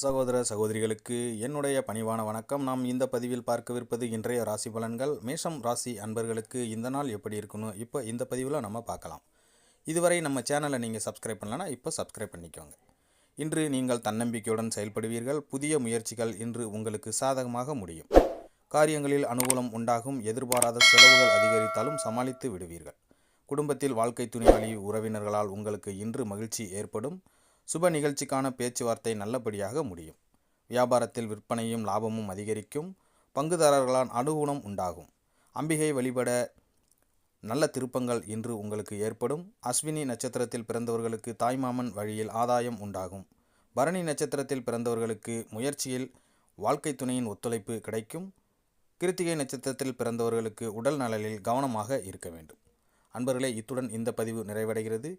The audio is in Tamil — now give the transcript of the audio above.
சகோதர சகோதரிகளுக்கு என்னுடைய பணிவான வணக்கம். நாம் இந்த பதிவில் பார்க்கவிருப்பது இன்றைய ராசி பலன்கள். மேஷம் ராசி அன்பர்களுக்கு இந்த நாள் எப்படி இருக்கணும் இப்போ இந்த பதிவில் நம்ம பார்க்கலாம். இதுவரை நம்ம சேனலை நீங்கள் சப்ஸ்கிரைப் பண்ணலன்னா இப்போ சப்ஸ்கிரைப் பண்ணிக்கோங்க. இன்று நீங்கள் தன்னம்பிக்கையுடன் செயல்படுவீர்கள். புதிய முயற்சிகள் இன்று உங்களுக்கு சாதகமாக முடியும். காரியங்களில் அனுகூலம் உண்டாகும். எதிர்பாராத செலவுகள் அதிகரித்தாலும் சமாளித்து விடுவீர்கள். குடும்பத்தில் வாழ்க்கை துணை வழி உறவினர்களால் உங்களுக்கு இன்று மகிழ்ச்சி ஏற்படும். சுப நிகழ்ச்சிக்கான பேச்சுவார்த்தை நல்லபடியாக முடியும். வியாபாரத்தில் விற்பனையும் லாபமும் அதிகரிக்கும். பங்குதாரர்களால் அனுகுணம் உண்டாகும். அம்பிகை வழிபட நல்ல திருப்பங்கள் இன்று உங்களுக்கு ஏற்படும். அஸ்வினி நட்சத்திரத்தில் பிறந்தவர்களுக்கு தாய்மாமன் வழியில் ஆதாயம் உண்டாகும். பரணி நட்சத்திரத்தில் பிறந்தவர்களுக்கு முயற்சியில் வாழ்க்கை துணையின் ஒத்துழைப்பு கிடைக்கும். கிருத்திகை நட்சத்திரத்தில் பிறந்தவர்களுக்கு உடல் நலனில் கவனமாக இருக்க வேண்டும். அன்பர்களே இத்துடன் இந்த பதிவு நிறைவடைகிறது.